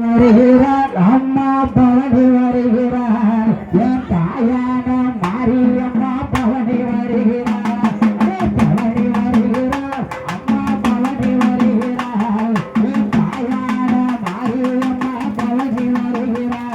வருகிறார். அம்மா பவனி வருகிறார் என் தாயான மாரியம்மா பவனி வருகிறார் ஏ பவனி வருகிறார் அம்மா பவனி வருகிறார் என் தாயான மாரியம்மா பவனி வருகிறார்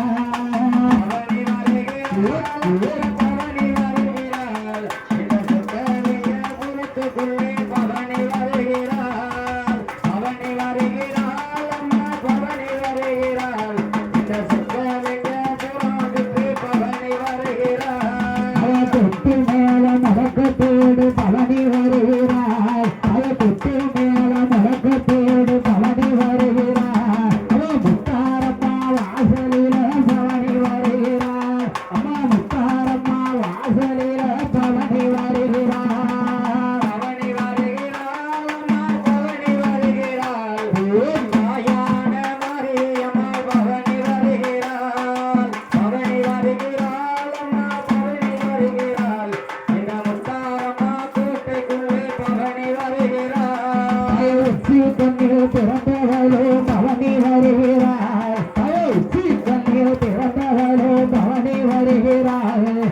thank you. பிறந்தவளோ பவனி வருகிறாய் சீ கண்ணில் பிறந்தவளோ பவனி வருகிறாய்